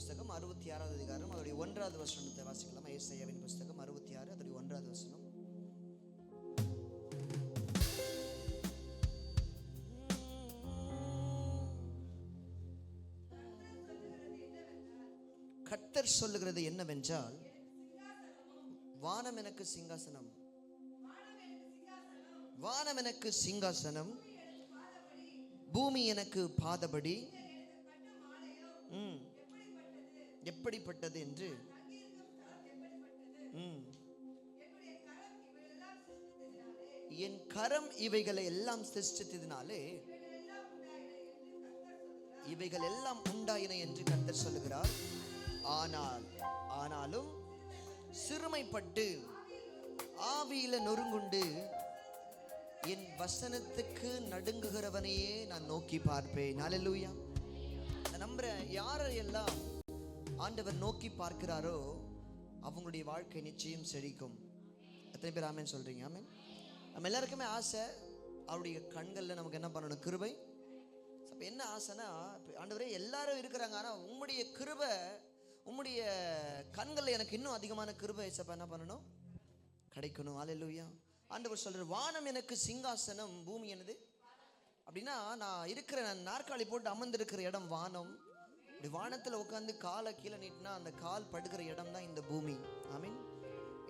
புஸ்தகம் அறுபத்தி ஆறாவது அதிகாரம் அதோடைய ஒன்றாவது வசனத்தை வாசிக்கலாம். ஏசையாவின் புஸ்தகம் அறுபத்தி ஆறு அதோடைய ஒன்றாவது வசனம். கர்த்தர் சொல்லுகிறது என்னவென்றால் வானம் எனக்கு சிங்காசனம். வானம் எனக்கு சிங்காசனம். பூமி எனக்கு பாதபடி. ம். எப்படிப்பட்டது என்று? என் கரம் இவைகளை எல்லாம் சிருஷ்டித்ததினாலே இவைகள் எல்லாம் உண்டாயின என்று கர்த்தர் சொல்லுகிறார். ஆனால் ஆனாலும் சிறுமைப்பட்டு ஆவியில நொறுங்குண்டு என் வசனத்துக்கு நடுங்குகிறவனையே நான் நோக்கி பார்ப்பேன். ஹalleluya நான் நம்புறேன் யாரையெல்லாம் ஆண்டவர் நோக்கி பார்க்கிறாரோ அவங்களுடைய வாழ்க்கை நிச்சயம் செழிக்கும். எத்தனை பேர் ஆமென் சொல்கிறீங்க ஆமேன். நம்ம எல்லாருக்குமே ஆசை அவருடைய கண்களில் நமக்கு என்ன பண்ணணும்? கிருபை. அப்போ என்ன ஆசைனா ஆண்டவரே எல்லாரும் இருக்கிறாங்க ஆனால் உங்களுடைய கிருபை உம்முடைய கண்களில் எனக்கு இன்னும் அதிகமான கிருபை. ஏசப்பா என்ன பண்ணணும்? கிடைக்கணும். ஆலையிலூயா ஆண்டவர் சொல்றார் வானம் எனக்கு சிங்காசனம் பூமி எனது அப்படின்னா நான் இருக்கிற நான் நாற்காலி போட்டு அமர்ந்திருக்கிற இடம் வானம். இப்படி வானத்தில் உட்காந்து காலை கீழே நீட்டினா அந்த கால் படுக்கிற இடம் தான் இந்த பூமி. ஆமீன்.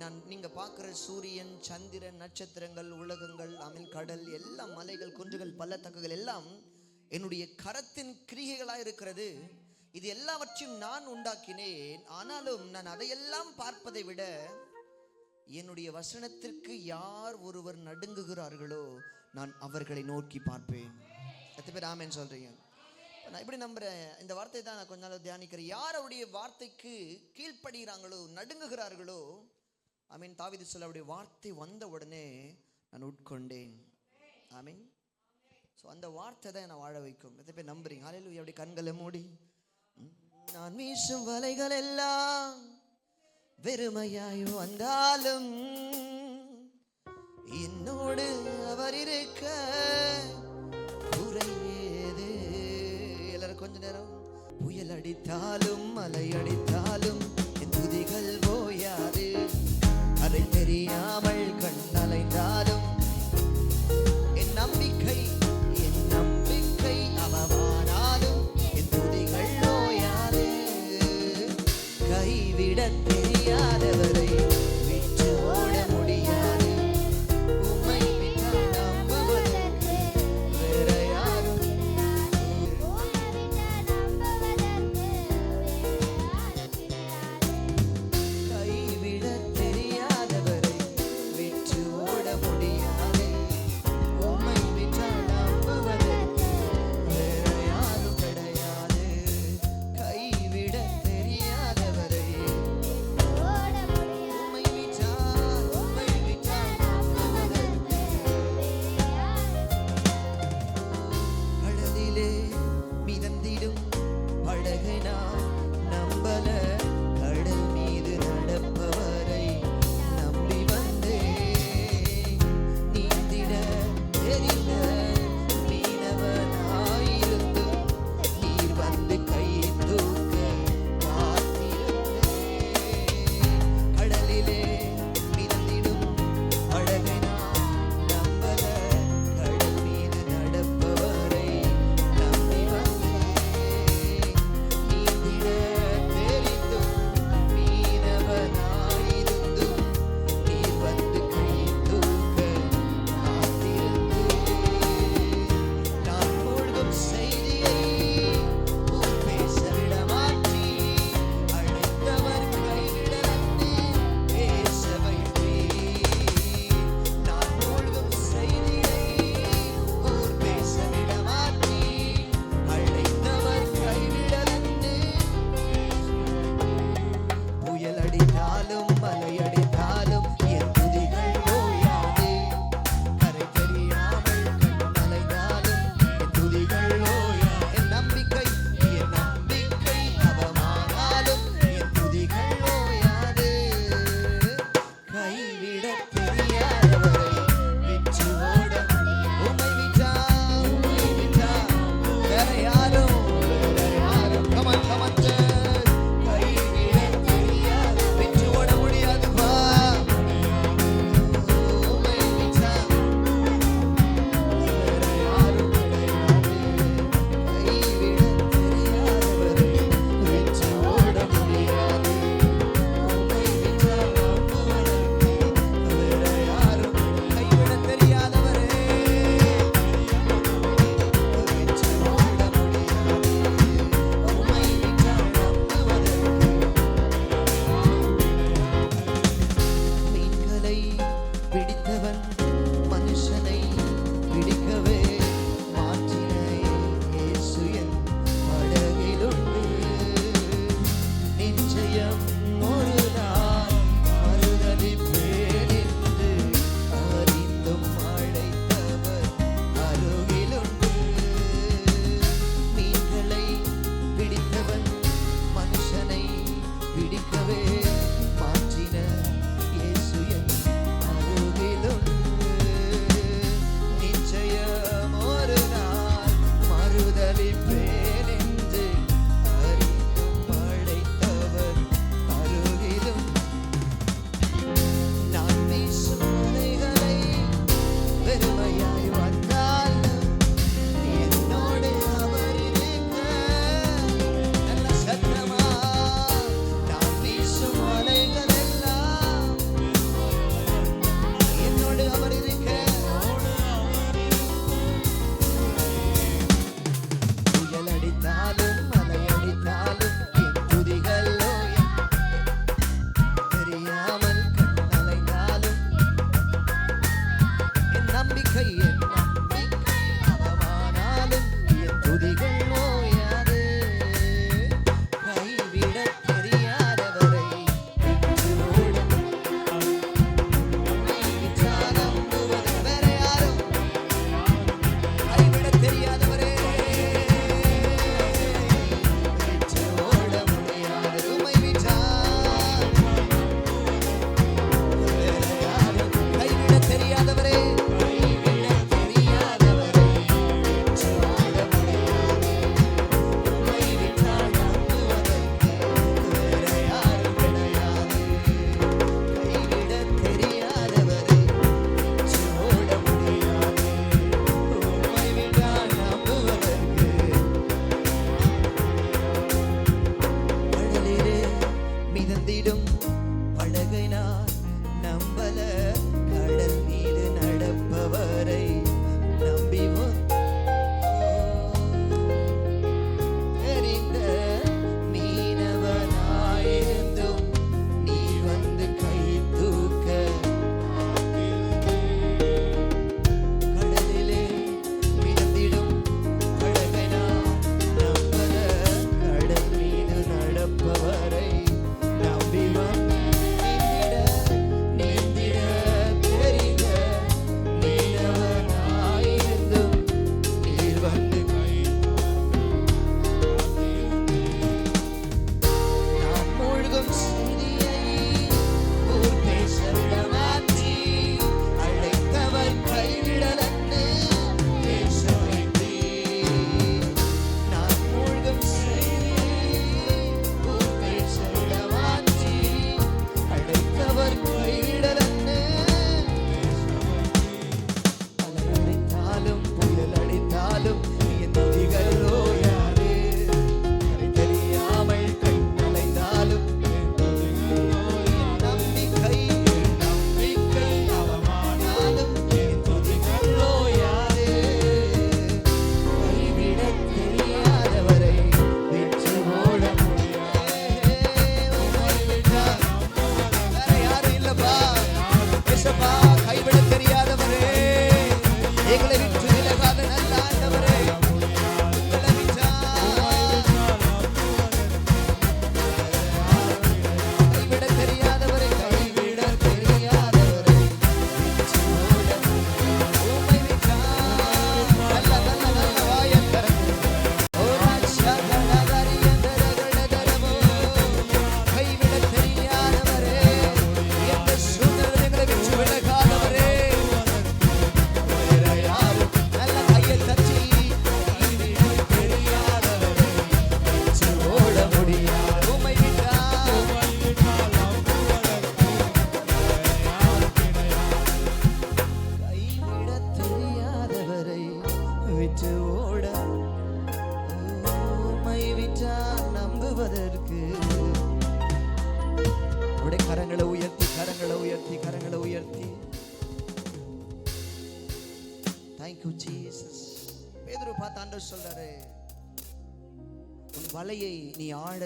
நான் நீங்கள் பார்க்குற சூரியன் சந்திரன் நட்சத்திரங்கள் உலகங்கள் ஆமீன் கடல் எல்லாம் மலைகள் குன்றுகள் பள்ளத்தக்குகள் எல்லாம் என்னுடைய கரத்தின் கிரிகைகளாக இருக்கிறது. இது எல்லாவற்றையும் நான் உண்டாக்கினேன். ஆனாலும் நான் அதையெல்லாம் பார்ப்பதை விட என்னுடைய வசனத்திற்கு யார் ஒருவர் நடுங்குகிறார்களோ நான் அவர்களை நோக்கி பார்ப்பேன். எத்தனை பேர் ஆமேன்னு சொல்கிறீங்க நான் எப்படி நம்புகிறேன் இந்த வார்த்தை தான் நான் கொஞ்ச நாள் தியானிக்கிறேன். யார் அவருடைய வார்த்தைக்கு கீழ்ப்படுகிறாங்களோ நடுங்குகிறார்களோ ஐ மீன் தாவிதி சொல்ல அவருடைய வார்த்தை வந்த உடனே நான் உட்கொண்டேன். ஐ மீன் ஸோ அந்த வார்த்தை தான் என்னை வாழ வைக்கும். எத்தனை பேர் நம்புறீங்க? ஆலையில் அப்படி கண்களை மூடி. நான் வீசும் வலைகள் எல்லாம் வெறுமையாய் வந்தாலும் என்னோடு அவர் இருக்க கொஞ்ச நேரம் புயல் அடித்தாலும் மலை அடித்தாலும் என் துதிகள் போயாது அதை தெரியாமல் கண் அலைந்தாலும்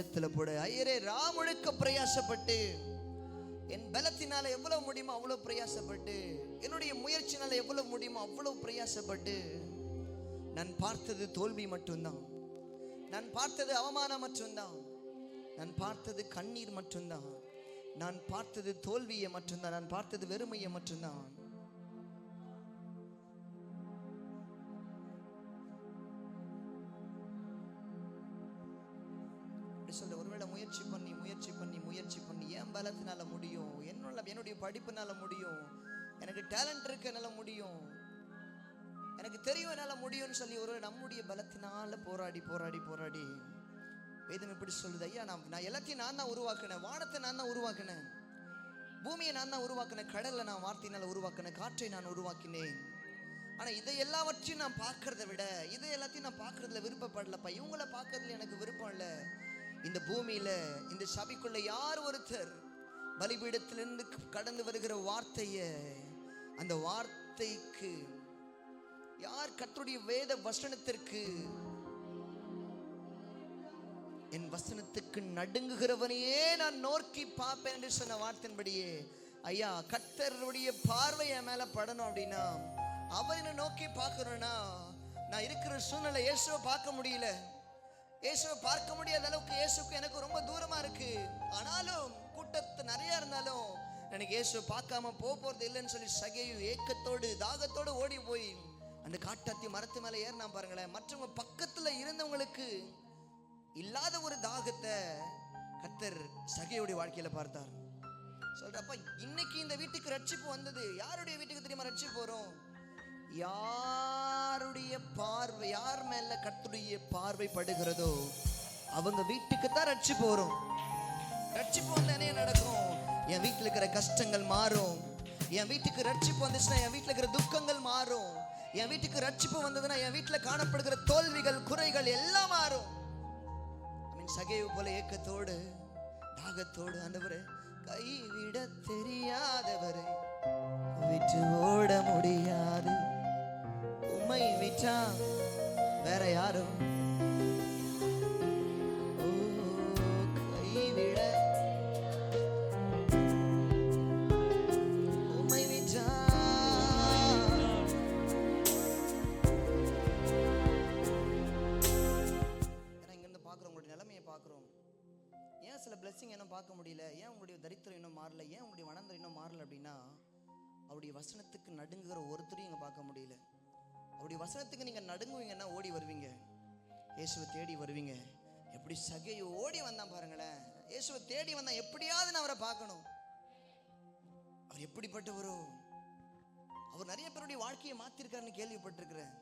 நீ போடு. ஐயரே ராமுழுக்க பிரயாசப்பட்டு என் பலத்தினால எவ்வளவு முடியுமோ அவ்வளவு பிரயாசப்பட்டு என்னுடைய முயற்சினால எவ்வளவு முடியுமோ அவ்வளவு பிரயாசப்பட்டு நான் பார்த்தது தோல்வி மட்டும்தான். நான் பார்த்தது அவமானம் மட்டும்தான். நான் பார்த்தது கண்ணீர் மட்டும்தான். நான் பார்த்தது தோல்வியை மட்டும்தான். நான் பார்த்தது வெறுமையை மட்டும்தான். படிப்புனால முடியும். எனக்கு டேலண்ட் இருக்கு என்னால் முடியும். எனக்கு தெரியும் என்னால் முடியும்னு சொல்லி ஒரு நம்முடைய பலத்தினால போராடி போராடி போராடி. வேதம் இப்படி சொல்லுது ஐயா நான் நான் எல்லாத்தையும் நான் தான் உருவாக்கினேன். வானத்தை நான் தான் உருவாக்கினேன். பூமியை நான் தான் உருவாக்கினேன். கடலில் நான் வார்த்தையினால் உருவாக்கினேன். காற்றை நான் உருவாக்கினேன். ஆனால் இதை எல்லாவற்றையும் நான் பார்க்கறத விட இதை எல்லாத்தையும் நான் பார்க்கறதுல விருப்பப்படலப்பா. இவங்கள பார்க்கறதுல எனக்கு விருப்பம் இல்லை. இந்த பூமியில் இந்த சபைக்குள்ளே யார் ஒருத்தர் பலிபீடத்திலிருந்து கடந்து வருகிற வார்த்தையை அந்த வார்த்தைக்கு யார் கற்றுடைய வேத வசனத்திற்கு என் வசனத்துக்கு நடுங்குகிறவனையே நான் நோக்கி பார்ப்பேன் என்று சொன்ன வார்த்தையின்படியே ஐயா கத்தருடைய பார்வை என் மேல படணும் அப்படின்னா அவர் என்ன நோக்கி பார்க்கணும்னா நான் இருக்கிற சூழ்நிலை இயேசுவை பார்க்க முடியல. இயேசுவை பார்க்க முடியாத அளவுக்கு இயேசுக்கு எனக்கு ரொம்ப தூரமா இருக்கு. ஆனாலும் கூட்டத்து நிறைய இருந்தாலும் எனக்கு இயேசு பார்க்காம போக போறது இல்லைன்னு சொல்லி சகையு ஏக்கத்தோடு தாகத்தோடு ஓடி போய் அந்த காட்டாத்தி மரத்து மேலே ஏறினா பாருங்களேன். மற்றவங்க பக்கத்துல இருந்தவங்களுக்கு இல்லாத ஒரு தாகத்தை கத்தர் சகையுடைய வாழ்க்கையில பார்த்தார். சொல்றப்ப இன்னைக்கு இந்த வீட்டுக்கு ரட்சிப்பு வந்தது. யாருடைய வீட்டுக்கு தெரியுமா ரட்சிப்பு வரும்? யாருடைய பார்வை யார் மேல கத்துடைய பார்வை படுகிறதோ அவங்க வீட்டுக்கு தான் ரட்சிப்பு வரும். ரட்சிப்பு என்ன நடக்கும். என் வீட்டில் இருக்கிற கஷ்டங்கள் மாறும். என் வீட்டுக்கு ரட்சிப்பு வந்துச்சுன்னா என் வீட்டில் இருக்கிற துக்கங்கள் மாறும். என் வீட்டுக்கு ரட்சிப்பு வந்ததுன்னா என் வீட்டில் காணப்படுகிற தோல்விகள் குறைகள் எல்லாம் மாறும். மீன் சகைவு போல ஏக்கத்தோடு தாகத்தோடு ஆண்டவரே கைவிட தெரியாதவரை விட்டு ஓட முடியாது. உம்மை விட்டா வேற யாரும் ஏன் சில blessing இன்னும் பார்க்க முடியல. ஏன் உங்களுடைய தரித்திரம் இன்னும் மாறல? ஏன் உங்களுடைய வனந்தரம் இன்னும் மாறல அப்படின்னா அவருடைய வசனத்துக்கு நடுங்குகிற ஒருத்தரையும் இங்கே பார்க்க முடியல. அவருடைய வசனத்துக்கு நீங்கள் நடுங்குவீங்கன்னா ஓடி வருவீங்க. இயேசுவை தேடி வருவீங்க. எப்படி சகையை ஓடி வந்தான் பாருங்களேன். இயேசுவை தேடி வந்தான் எப்படியாவது நான் அவரை பார்க்கணும். அவர் எப்படிப்பட்டவரோ? அவர் நிறைய பேருடைய வாழ்க்கையை மாற்றிருக்காருன்னு கேள்விப்பட்டிருக்கிறேன்.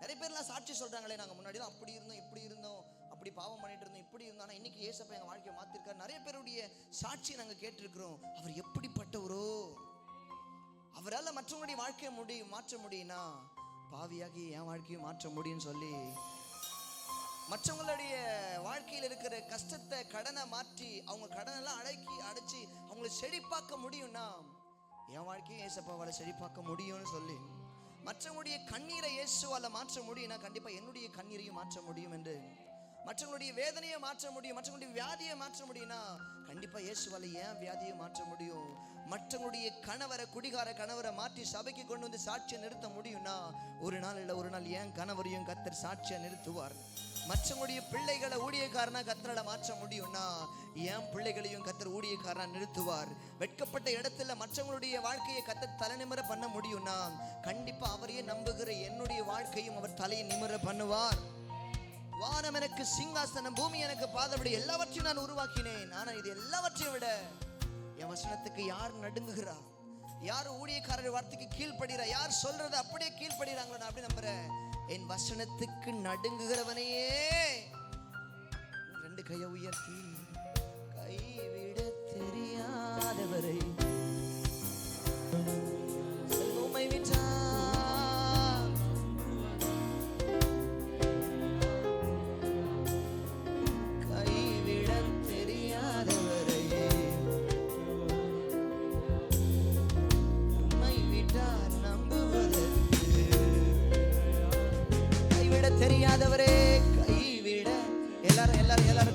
நிறைய பேர்லாம் சாட்சி சொல்கிறாங்களே நாங்கள் முன்னாடி தான் அப்படி இருந்தோம் இப்படி இருந்தோம். அப்படி பாவம் பண்ணிட்டு இருந்தோம் இப்படி இருந்தோம் இன்னைக்கு ஏசப்பா எங்க வாழ்க்கையை மாற்றிருக்காரு நிறைய பேருடைய சாட்சியை நாங்க கேட்டிருக்கிறோம். அவர் எப்படிப்பட்டவரோ? அவரால் மற்றவங்களுடைய வாழ்க்கையை முடியும் மாற்ற முடியும்னா பாவியாகி என் வாழ்க்கையை மாற்ற முடியும்னு சொல்லி மற்றவங்களுடைய வாழ்க்கையில் இருக்கிற கஷ்டத்தை கடனை மாற்றி அவங்க கடனெல்லாம் அடக்கி அடைச்சி அவங்கள செழிப்பாக்க முடியும்னா என் வாழ்க்கையும் ஏசப்பாவால் செழிப்பாக்க முடியும்னு சொல்லி மற்றவங்களுடைய கண்ணீரை இயேசுவால் மாற்ற முடியும்னா கண்டிப்பாக என்னுடைய கண்ணீரையும் மாற்ற முடியும் என்று மற்றவங்களுடைய வேதனையை மாற்ற முடியும் மற்றவங்களுடைய வியாதியை மாற்ற முடியும்னா கண்டிப்பா இயேசுவால் ஏன் வியாதியை மாற்ற முடியும்? மற்றவங்களுடைய கணவரை குடிகார கணவரை மாற்றி சபைக்கு கொண்டு வந்து சாட்சியை நிறுத்த முடியும்னா ஒரு நாள் இல்லை ஒரு நாள் ஏன் கணவரையும் கத்தர் சாட்சியை நிறுத்துவார்? மற்றவங்களுடைய பிள்ளைகளை ஊழியக்காரனா கத்தரால மாற்ற முடியும்னா என் பிள்ளைகளையும் கத்தர் ஊழியக்காரனா நிறுத்துவார்? வெட்கப்பட்ட இடத்துல மற்றவங்களுடைய வாழ்க்கையை கத்தர் தலை நிமிர பண்ண முடியும்னா கண்டிப்பா அவரையே நம்புகிற என்னுடைய வாழ்க்கையும் அவர் தலையை நிமிர பண்ணுவார். வானம் எனக்கு சிங்காசனம் பூமி எனக்கு பாதபடி எல்லாவற்றையும் நான் உருவாக்கினேன். ஆனால் இது எல்லாவற்றையும் விட என் வசனத்துக்கு யார் நடுங்குகிறா? யார் ஊழியக்காரர் வார்த்தைக்கு கீழ்ப்படுகிறா? யார் சொல்றது அப்படியே கீழ்ப்படுகிறாங்களோ நான் அப்படி நம்புறேன். என் வசனத்துக்கு நடுங்குகிறவனையே ரெண்டு கையை உயர்த்தி கைவிட தெரியாதவரை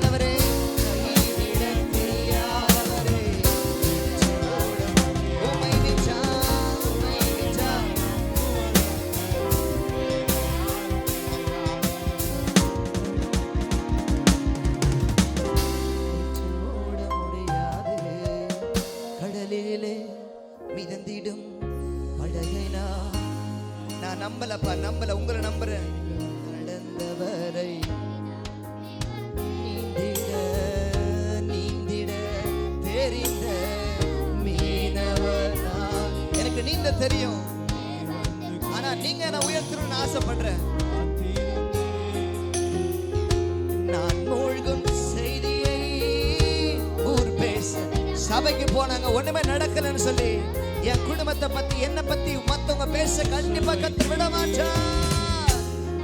gloria நீங்க என்ன உயர்த்தணும்னு ஆசைப்படுறேன். நான் மூழ்கும் செய்தியை ஊர் சபைக்கு போனாங்க ஒண்ணுமே நடக்கலன்னு சொல்லி என் குடும்பத்தை பத்தி என்ன பத்தி மத்தவங்க பேச கண்டிப்பா கத்து விட மாட்டான்.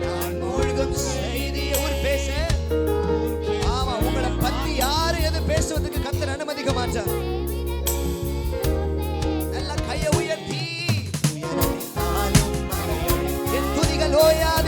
நான் மூழ்கும் செய்தியை ஊர் பேச ஆமா உங்களை பத்தி யாரு எது பேசுவதற்கு கத்தர் அனுமதிக்க மாட்டான் দয়াল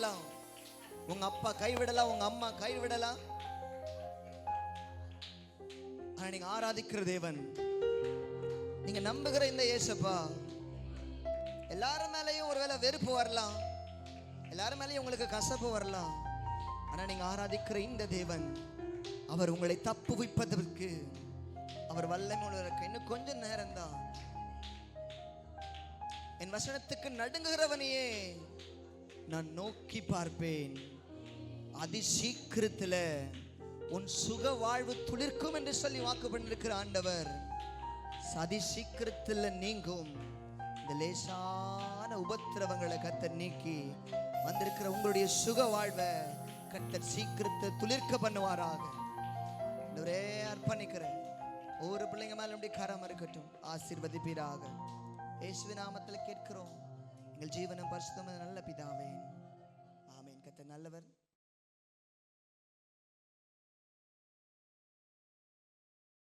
கைவிடலாம் உங்க அப்பா கைவிடலாம் உங்க அம்மா கைவிடலாம். ஆனா நீங்க ஆராதிக்கிற தேவன். நீங்க நம்புகிற இந்த ஏசப்பா எல்லாரும் மேலேயும் ஒருவேளை வெறுப்பு வரலாம். எல்லாரும் மேலேயும் உங்களுக்கு கசப்பு வரலாம். ஆனா நீங்க ஆராதிக்கிற இந்த தேவன் அவர் உங்களை தப்பு வைப்பதற்கு அவர் வல்லமை உள்ளதற்கு இன்னும் கொஞ்சம் நேரம் தான் என் வசனத்துக்கு நடுங்குகிறவனையே நான் நோக்கி பார்ப்பேன். அதிசீக்கிரத்தில் உன் சுக வாழ்வு துளிர்க்கும் என்று சொல்லி வாக்கு பண்ணிருக்கிற ஆண்டவர். சதி சீக்கிரத்தில் நீங்கும். இந்த லேசான உபத்திரவங்களை கத்தர் நீக்கி வந்திருக்கிற உங்களுடைய சுக வாழ்வை கத்தர் சீக்கிரத்தை துளிர்க்க பண்ணுவாராக. ஒரே அர்ப்பணிக்கிறேன். ஒவ்வொரு பிள்ளைங்க மேல அப்படி கரம் இருக்கட்டும். ஆசீர்வதிப்பீராக. இயேசுவின் நாமத்தில் கேட்கிறோம். எங்கள் ஜீவனம் பரிசுத்தம் நல்ல நல்லவர்.